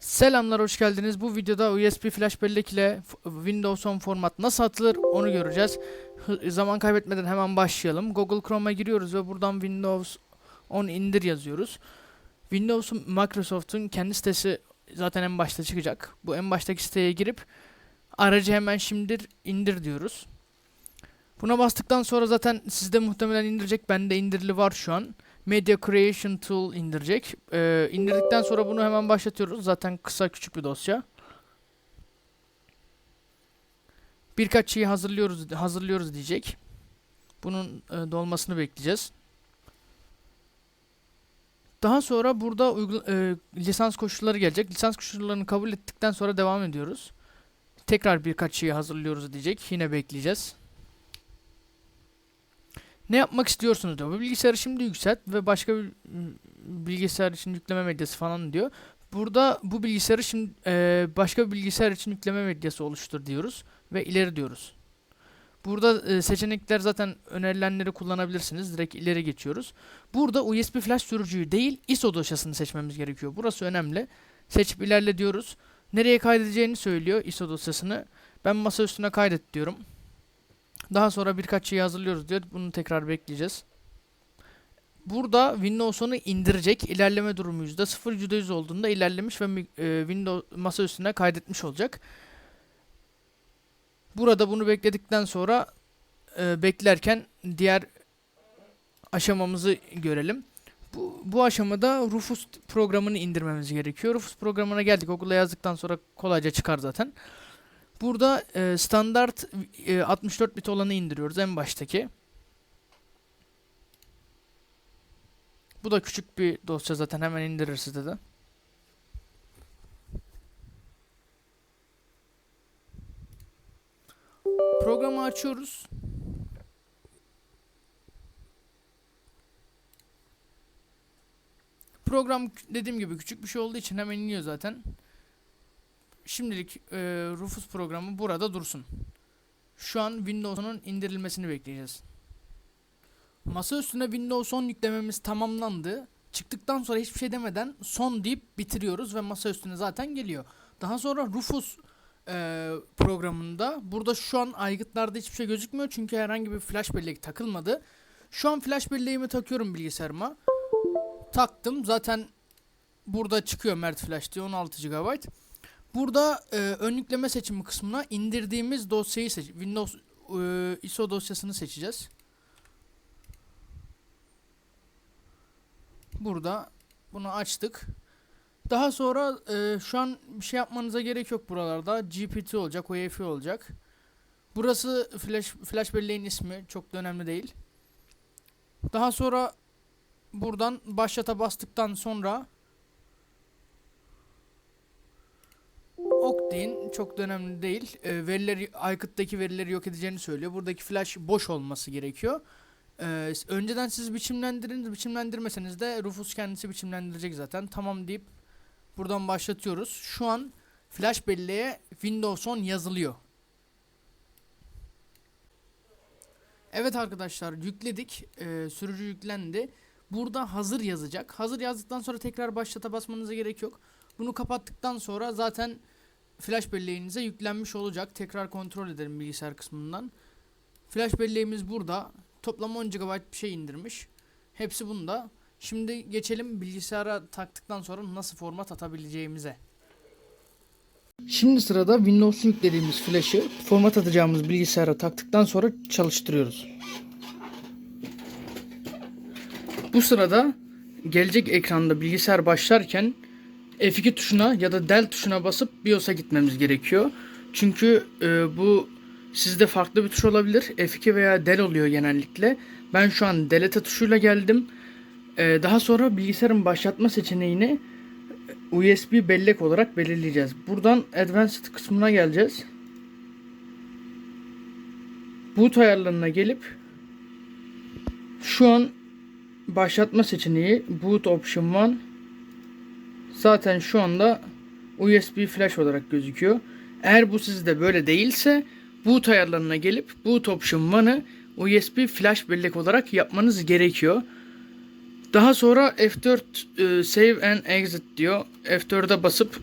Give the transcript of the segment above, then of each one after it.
Selamlar hoş geldiniz. Bu videoda USB flash bellek ile Windows 10 format nasıl atılır onu göreceğiz. Zaman kaybetmeden hemen başlayalım. Google Chrome'a giriyoruz ve buradan Windows 10 indir yazıyoruz. Windows'un Microsoft'un kendi sitesi zaten en başta çıkacak. Bu en baştaki siteye girip aracı hemen şimdi indir diyoruz. Buna bastıktan sonra zaten sizde muhtemelen indirecek. Bende indirili var şu an. Media Creation Tool indirecek. Ee, indirdikten sonra bunu hemen başlatıyoruz. Zaten kısa küçük bir dosya. Birkaç şeyi hazırlıyoruz hazırlıyoruz diyecek. Bunun e, dolmasını bekleyeceğiz. Daha sonra burada uygula- e, lisans koşulları gelecek. Lisans koşullarını kabul ettikten sonra devam ediyoruz. Tekrar birkaç şeyi hazırlıyoruz diyecek. Yine bekleyeceğiz. Ne yapmak istiyorsunuz diyor. Bu bilgisayarı şimdi yükselt ve başka bir m, bilgisayar için yükleme medyası falan diyor. Burada bu bilgisayarı şimdi e, başka bir bilgisayar için yükleme medyası oluştur diyoruz ve ileri diyoruz. Burada e, seçenekler zaten önerilenleri kullanabilirsiniz. Direkt ileri geçiyoruz. Burada USB flash sürücüyü değil ISO dosyasını seçmemiz gerekiyor. Burası önemli. Seçip ilerle diyoruz. Nereye kaydedeceğini söylüyor ISO dosyasını. Ben masa üstüne kaydet diyorum. Daha sonra birkaç şey hazırlıyoruz diyor. Bunu tekrar bekleyeceğiz. Burada Windows 10'u indirecek. İlerleme durumu %0 %100 olduğunda ilerlemiş ve e, Windows masa üstüne kaydetmiş olacak. Burada bunu bekledikten sonra e, beklerken diğer aşamamızı görelim. Bu, bu aşamada Rufus programını indirmemiz gerekiyor. Rufus programına geldik. Google'a yazdıktan sonra kolayca çıkar zaten. Burada e, standart e, 64 bit olanı indiriyoruz en baştaki. Bu da küçük bir dosya zaten hemen indirir size. Programı açıyoruz. Program dediğim gibi küçük bir şey olduğu için hemen iniyor zaten. Şimdilik e, Rufus programı burada dursun. Şu an Windows'un indirilmesini bekleyeceğiz. Masa üstüne Windows 10 yüklememiz tamamlandı. Çıktıktan sonra hiçbir şey demeden son deyip bitiriyoruz ve masa üstüne zaten geliyor. Daha sonra Rufus e, programında burada şu an aygıtlarda hiçbir şey gözükmüyor çünkü herhangi bir flash bellek takılmadı. Şu an flash belleğimi takıyorum bilgisayarıma. Taktım zaten burada çıkıyor Mert Flash diye 16 GB. Burada e, ön yükleme seçimi kısmına indirdiğimiz dosyayı seç Windows e, ISO dosyasını seçeceğiz. Burada bunu açtık. Daha sonra e, şu an bir şey yapmanıza gerek yok buralarda. GPT olacak, UEFI olacak. Burası flash flash belleğin ismi çok da önemli değil. Daha sonra buradan başlata bastıktan sonra ok deyin çok da önemli değil. E, verileri aykıttaki verileri yok edeceğini söylüyor. Buradaki flash boş olması gerekiyor. S- önceden siz biçimlendirin, biçimlendirmeseniz de Rufus kendisi biçimlendirecek zaten. Tamam deyip buradan başlatıyoruz. Şu an flash belleğe Windows 10 yazılıyor. Evet arkadaşlar yükledik. Ee, sürücü yüklendi. Burada hazır yazacak. Hazır yazdıktan sonra tekrar başlata basmanıza gerek yok. Bunu kapattıktan sonra zaten flash belleğinize yüklenmiş olacak. Tekrar kontrol edelim bilgisayar kısmından. Flash belleğimiz burada. Toplam 10 GB bir şey indirmiş. Hepsi bunda. Şimdi geçelim bilgisayara taktıktan sonra nasıl format atabileceğimize. Şimdi sırada Windows'u yüklediğimiz flash'ı format atacağımız bilgisayara taktıktan sonra çalıştırıyoruz. Bu sırada gelecek ekranda bilgisayar başlarken F2 tuşuna ya da del tuşuna basıp BIOS'a gitmemiz gerekiyor. Çünkü e, bu sizde farklı bir tuş olabilir. F2 veya del oluyor genellikle. Ben şu an delete tuşuyla geldim. E, daha sonra bilgisayarın başlatma seçeneğini USB bellek olarak belirleyeceğiz. Buradan Advanced kısmına geleceğiz. Boot ayarlarına gelip şu an başlatma seçeneği Boot Option 1 zaten şu anda USB flash olarak gözüküyor. Eğer bu sizde böyle değilse boot ayarlarına gelip boot option 1'ı USB flash bellek olarak yapmanız gerekiyor. Daha sonra F4 e, save and exit diyor. F4'e basıp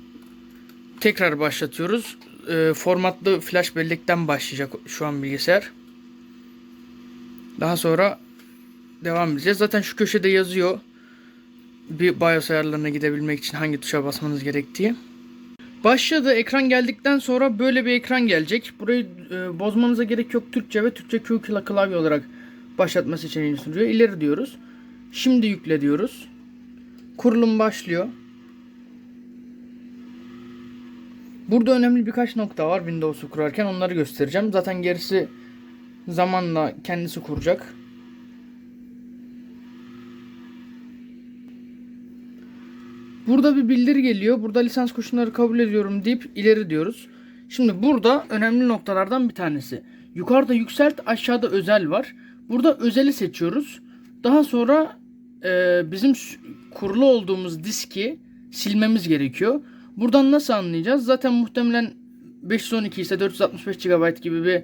Tekrar başlatıyoruz. Ee, formatlı flash bellekten başlayacak şu an bilgisayar. Daha sonra devam edeceğiz. Zaten şu köşede yazıyor. Bir BIOS ayarlarına gidebilmek için hangi tuşa basmanız gerektiği. Başladı. Ekran geldikten sonra böyle bir ekran gelecek. Burayı e, bozmanıza gerek yok. Türkçe ve Türkçe Q kla- klavye olarak başlatma seçeneğini sunuyor. İleri diyoruz. Şimdi yükle diyoruz. Kurulum başlıyor. Burada önemli birkaç nokta var Windows'u kurarken onları göstereceğim. Zaten gerisi zamanla kendisi kuracak. Burada bir bildiri geliyor. Burada lisans koşulları kabul ediyorum deyip ileri diyoruz. Şimdi burada önemli noktalardan bir tanesi. Yukarıda yükselt aşağıda özel var. Burada özeli seçiyoruz. Daha sonra e, bizim kurulu olduğumuz diski silmemiz gerekiyor. Buradan nasıl anlayacağız? Zaten muhtemelen 512 ise 465 GB gibi bir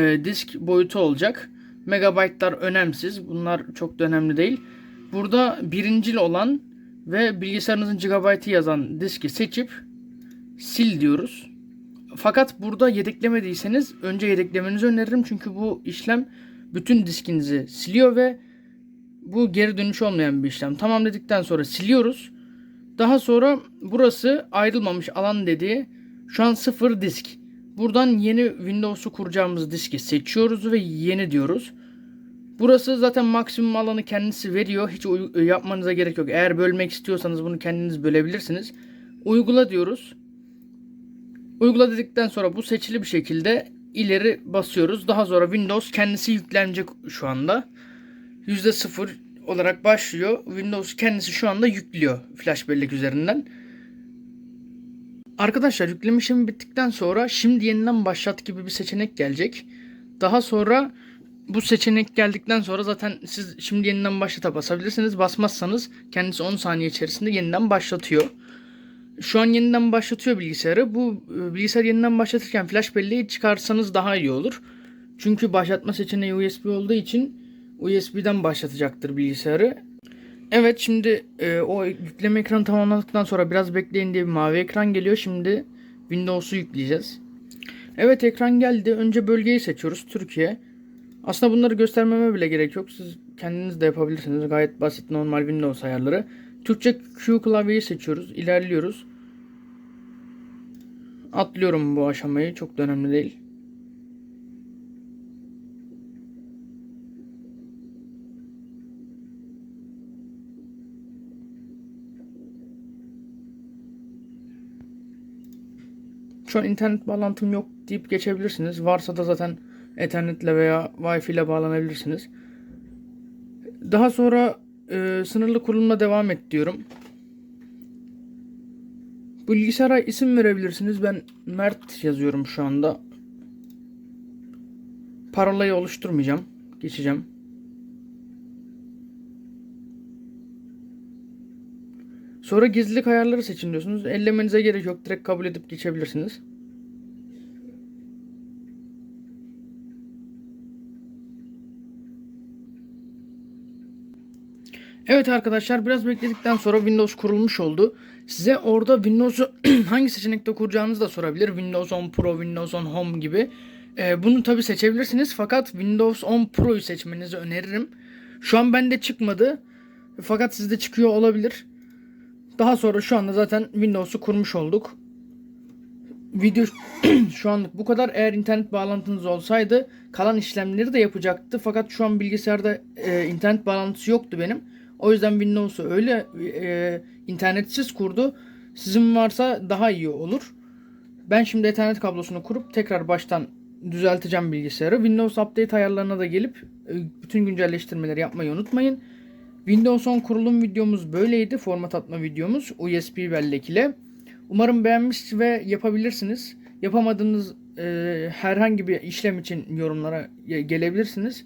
e, disk boyutu olacak. Megabaytlar önemsiz. Bunlar çok da önemli değil. Burada birincil olan ve bilgisayarınızın gigabaytı yazan diski seçip sil diyoruz. Fakat burada yedeklemediyseniz önce yedeklemenizi öneririm çünkü bu işlem bütün diskinizi siliyor ve bu geri dönüş olmayan bir işlem. Tamam dedikten sonra siliyoruz. Daha sonra burası ayrılmamış alan dediği şu an sıfır disk. Buradan yeni Windows'u kuracağımız diski seçiyoruz ve yeni diyoruz. Burası zaten maksimum alanı kendisi veriyor. Hiç uy- yapmanıza gerek yok. Eğer bölmek istiyorsanız bunu kendiniz bölebilirsiniz. Uygula diyoruz. Uygula dedikten sonra bu seçili bir şekilde ileri basıyoruz. Daha sonra Windows kendisi yüklenecek şu anda. %0 olarak başlıyor. Windows kendisi şu anda yüklüyor flash bellek üzerinden. Arkadaşlar yükleme işlemi bittikten sonra şimdi yeniden başlat gibi bir seçenek gelecek. Daha sonra bu seçenek geldikten sonra zaten siz şimdi yeniden başlata basabilirsiniz. Basmazsanız kendisi 10 saniye içerisinde yeniden başlatıyor. Şu an yeniden başlatıyor bilgisayarı. Bu e, bilgisayar yeniden başlatırken flash belleği çıkarsanız daha iyi olur. Çünkü başlatma seçeneği USB olduğu için USB'den başlatacaktır bilgisayarı. Evet şimdi e, o yükleme ekranı tamamladıktan sonra biraz bekleyin diye bir mavi ekran geliyor. Şimdi Windows'u yükleyeceğiz. Evet ekran geldi. Önce bölgeyi seçiyoruz. Türkiye. Aslında bunları göstermeme bile gerek yok. Siz kendiniz de yapabilirsiniz. Gayet basit normal Windows ayarları. Türkçe Q klavyeyi seçiyoruz. İlerliyoruz. Atlıyorum bu aşamayı. Çok da önemli değil. Şu an internet bağlantım yok deyip geçebilirsiniz. Varsa da zaten ethernetle veya wifi ile bağlanabilirsiniz. Daha sonra e, sınırlı kurulumla devam et diyorum. Bilgisayara isim verebilirsiniz. Ben Mert yazıyorum şu anda. Parolayı oluşturmayacağım. Geçeceğim. Sonra gizlilik ayarları seçin diyorsunuz. Ellemenize gerek yok. Direkt kabul edip geçebilirsiniz. Evet arkadaşlar biraz bekledikten sonra Windows kurulmuş oldu. Size orada Windows'u hangi seçenekte kuracağınızı da sorabilir. Windows 10 Pro, Windows 10 Home gibi. Ee, bunu tabi seçebilirsiniz fakat Windows 10 Pro'yu seçmenizi öneririm. Şu an bende çıkmadı. Fakat sizde çıkıyor olabilir. Daha sonra şu anda zaten Windows'u kurmuş olduk. Video şu anlık bu kadar. Eğer internet bağlantınız olsaydı kalan işlemleri de yapacaktı. Fakat şu an bilgisayarda e, internet bağlantısı yoktu benim. O yüzden Windows'u öyle e, internetsiz kurdu. Sizin varsa daha iyi olur. Ben şimdi Ethernet kablosunu kurup tekrar baştan düzelteceğim bilgisayarı. Windows Update ayarlarına da gelip e, bütün güncelleştirmeleri yapmayı unutmayın. Windows 10 kurulum videomuz böyleydi. Format atma videomuz USB bellek ile. Umarım beğenmiş ve yapabilirsiniz. Yapamadığınız e, herhangi bir işlem için yorumlara ge- gelebilirsiniz.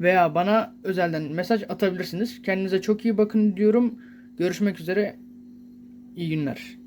Veya bana özelden mesaj atabilirsiniz. Kendinize çok iyi bakın diyorum. Görüşmek üzere. İyi günler.